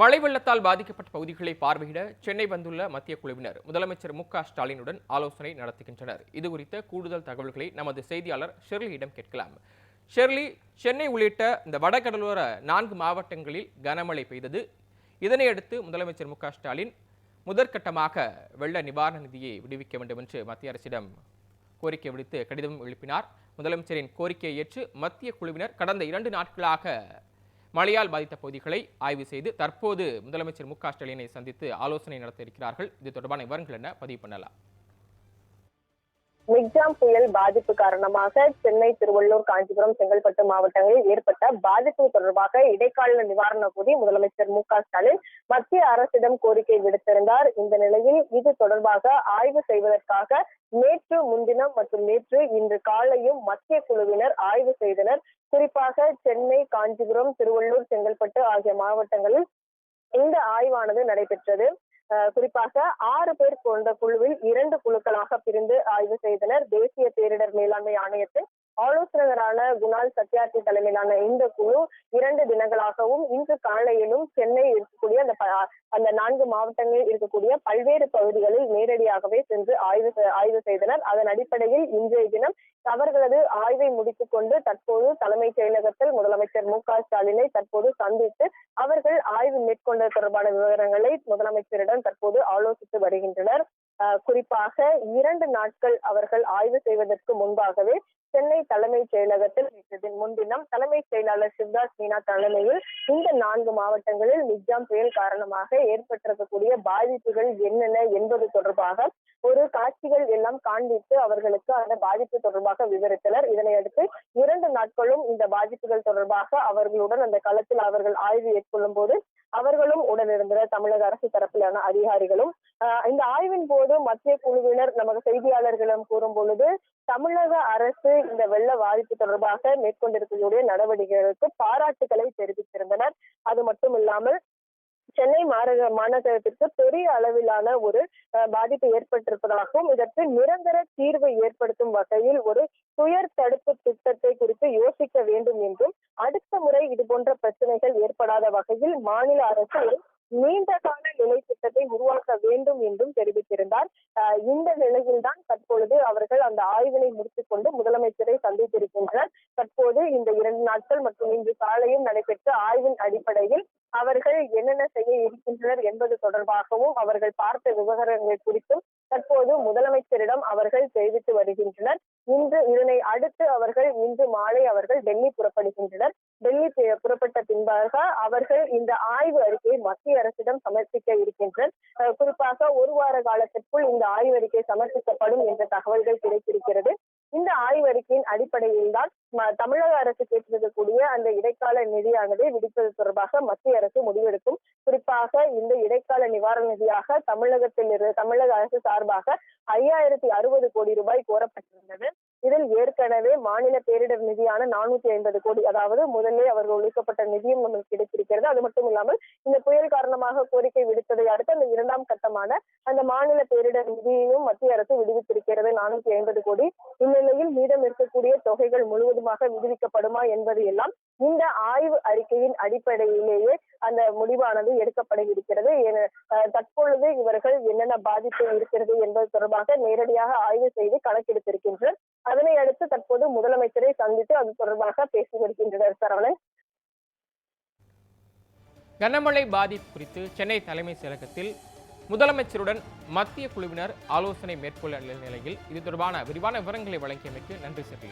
மழை வெள்ளத்தால் பாதிக்கப்பட்ட பகுதிகளை பார்வையிட சென்னை வந்துள்ள மத்திய குழுவினர் முதலமைச்சர் மு ஸ்டாலினுடன் ஆலோசனை நடத்துகின்றனர். இது குறித்த கூடுதல் தகவல்களை நமது செய்தியாளர் ஷெர்லியிடம் கேட்கலாம். ஷெர்லி சென்னை உள்ளிட்ட இந்த வடகடலோர நான்கு மாவட்டங்களில் கனமழை பெய்தது. இதனையடுத்து முதலமைச்சர் மு ஸ்டாலின் முதற்கட்டமாக வெள்ள நிவாரண நிதியை விடுவிக்க வேண்டும் என்று மத்திய அரசிடம் கோரிக்கை விடுத்து கடிதம் எழுப்பினார். முதலமைச்சரின் கோரிக்கையை ஏற்று மத்திய குழுவினர் கடந்த இரண்டு நாட்களாக மழையால் பாதித்த பகுதிகளை ஆய்வு செய்து தற்போது முதலமைச்சர் மு க ஸ்டாலினை சந்தித்து ஆலோசனை நடத்த இருக்கிறார்கள். இது தொடர்பான விவரங்கள் என்ன? பதிவு பண்ணலாம். மிக்ஜாம் புயல் பாதிப்பு காரணமாக சென்னை திருவள்ளூர் காஞ்சிபுரம் செங்கல்பட்டு மாவட்டங்களில் ஏற்பட்ட பாதிப்பு தொடர்பாக இடைக்கால நிவாரண நிதி முதலமைச்சர் மு க ஸ்டாலின் மத்திய அரசிடம் கோரிக்கை விடுத்திருந்தார். இந்த நிலையில் இது தொடர்பாக ஆய்வு செய்வதற்காக நேற்று முன்தினம் மற்றும் நேற்று இன்று காலையும் மத்திய குழுவினர் ஆய்வு செய்தனர். குறிப்பாக சென்னை காஞ்சிபுரம் திருவள்ளூர் செங்கல்பட்டு ஆகிய மாவட்டங்களில் இந்த ஆய்வானது நடைபெற்றது. குறிப்பாக ஆறு பேர் கொண்ட குழுவில் இரண்டு குழுக்களாக பிரிந்து ஆய்வு செய்தனர். தேசிய பேரிடர் மேலாண்மை ஆணையத்தின் ஆலோசகரான குணால் சத்யார்த்தி தலைமையிலான இந்த குழு இரண்டு தினங்களாகவும் இன்று காலையிலும் சென்னை இருக்கக்கூடிய அந்த அந்த நான்கு மாவட்டங்களில் இருக்கக்கூடிய பல்வேறு பகுதிகளில் நேரடியாகவே சென்று ஆய்வு ஆய்வு செய்தனர். அதன் அடிப்படையில் இன்றைய தினம் அவர்களது ஆய்வை முடித்துக் கொண்டு தற்போது தலைமைச் செயலகத்தில் முதலமைச்சர் மு க ஸ்டாலினை தற்போது சந்தித்து அவர்கள் ஆய்வு மேற்கொண்டது தொடர்பான விவரங்களை முதலமைச்சரிடம் தற்போது ஆலோசித்து வருகின்றனர். குறிப்பாக இரண்டு நாட்கள் அவர்கள் ஆய்வு செய்வதற்கு முன்பாகவே சென்னை தலைமைச் செயலகத்தில் நேற்றதின் முன்தினம் தலைமைச் செயலாளர் சிவராஜ் மீனா தலைமையில் இந்த நான்கு மாவட்டங்களில் மிக்ஜாம் புயல் காரணமாக ஏற்பட்டிருக்கக்கூடிய பாதிப்புகள் என்னென்ன என்பது தொடர்பாக ஒரு காட்சிகள் எல்லாம் காண்பித்து அவர்களுக்கு அந்த பாதிப்பு தொடர்பாக விவரித்தனர். இதனையடுத்து இரண்டு நாட்களும் இந்த பாதிப்புகள் தொடர்பாக அவர்களுடன் அந்த களத்தில் அவர்கள் ஆய்வு மேற்கொள்ளும் போது அவர்களும் உடனிருந்தனர். தமிழக அரசு தரப்பிலான அதிகாரிகளும் இந்த ஆய்வின் போது மத்திய குழுவினர் நமக்கு செய்தியாளர்களிடம் கூறும் பொழுது தமிழக அரசு இந்த வெள்ள பாதிப்பு தொடர்பாக மேற்கொண்டிருக்கக்கூடிய நடவடிக்கைகளுக்கு பாராட்டுகளை தெரிவித்திருந்தனர். அது மட்டும் இல்லாமல் சென்னை மாநகர மாநகரத்திற்கு பெரிய அளவிலான ஒரு பாதிப்பு ஏற்பட்டிருப்பதாகவும் இதற்கு நிரந்தர தீர்வை ஏற்படுத்தும் வகையில் ஒரு துயர் தடுப்பு திட்டத்தை குறித்து யோசிக்க வேண்டும் என்றும் அடுத்த முறை இது போன்ற பிரச்சனைகள் ஏற்படாத வகையில் மாநில அரசு ஒரு நீண்ட கால நிலை திட்டத்தை உருவாக்க வேண்டும் என்றும் தெரிவித்திருந்தார். அஹ், இந்த நிலையில்தான் தற்பொழுது அந்த ஆய்வினை முடித்துக் கொண்டு முதலமைச்சரை சந்தித்திருக்கின்றனர். தற்போது இந்த இரண்டு நாட்கள் மற்றும் இன்று காலையும் நடைபெற்ற ஆய்வின் அடிப்படையில் அவர்கள் என்னென்ன செய்ய இருக்கின்றனர் என்பது தொடர்பாகவும் அவர்கள் பார்த்த விவகாரங்கள் குறித்தும் தற்போது முதலமைச்சரிடம் அவர்கள் தெரிவித்து வருகின்றனர். இன்று இதனை அடுத்து அவர்கள் இன்று மாலை அவர்கள் டெல்லி புறப்படுகின்றனர். டெல்லி பு- புறப்பட்ட என்பார்கள். அவர்கள் இந்த ஆய்வு அறிக்கையை மத்திய அரசிடம் சமர்ப்பிக்க இருக்கின்றனர். குறிப்பாக ஒரு வார காலத்திற்குள் இந்த ஆய்வறிக்கை சமர்ப்பிக்கப்படும் என்ற தகவல்கள் கிடைத்திருக்கிறது. இந்த ஆய்வறிக்கையின் அடிப்படையில் தான் தமிழக அரசு கேட்டிருக்கக்கூடிய அந்த இடைக்கால நிதியானது விடுப்பது தொடர்பாக மத்திய அரசு முடிவெடுக்கும். குறிப்பாக இந்த இடைக்கால நிவாரண நிதியாக தமிழகத்தில் இருந்து தமிழக அரசு சார்பாக ஐயாயிரத்தி அறுபது கோடி ரூபாய் கோரப்பட்டிருந்தது. இதில் ஏற்கனவே மாநில பேரிடர் நிதியான நானூத்தி ஐம்பது கோடி அதாவது முதலே அவர்கள் ஒழிக்கப்பட்ட நிதியும் நமக்கு கிடைத்திருக்கிறது. அது மட்டும் இல்லாமல் இந்த புயல் காரணமாக கோரிக்கை விடுத்ததை அடுத்து அந்த இரண்டாம் கட்டமான அந்த மாநில பேரிடர் நிதியையும் மத்திய அரசு விடுவித்திருக்கிறது. நானூத்தி ஐம்பது கோடி. இந்நிலையில் மீதம் இருக்கக்கூடிய தொகைகள் முழுவதுமாக விடுவிக்கப்படுமா என்பது எல்லாம் இந்த ஆய்வு அறிக்கையின் அடிப்படையிலேயே அந்த முடிவானது எடுக்கப்பட இருக்கிறது. தற்பொழுது இவர்கள் என்னென்ன பாதிப்பு இருக்கிறது என்பது தொடர்பாக நேரடியாக ஆய்வு செய்து கணக்கெடுத்திருக்கின்றனர் அதனை அடுத்து தற்போது முதலமைச்சரை சந்தித்து அது தொடர்பாக பேசி வருகின்றனர் சரவணன். கனமழை பாதிப்பு குறித்து சென்னை தலைமைச் செயலகத்தில் முதலமைச்சருடன் மத்திய குழுவினர் ஆலோசனை மேற்கொள்ள நிலையில் இது தொடர்பான விரிவான விவரங்களை வழங்கியமைக்கு நன்றி செல்வி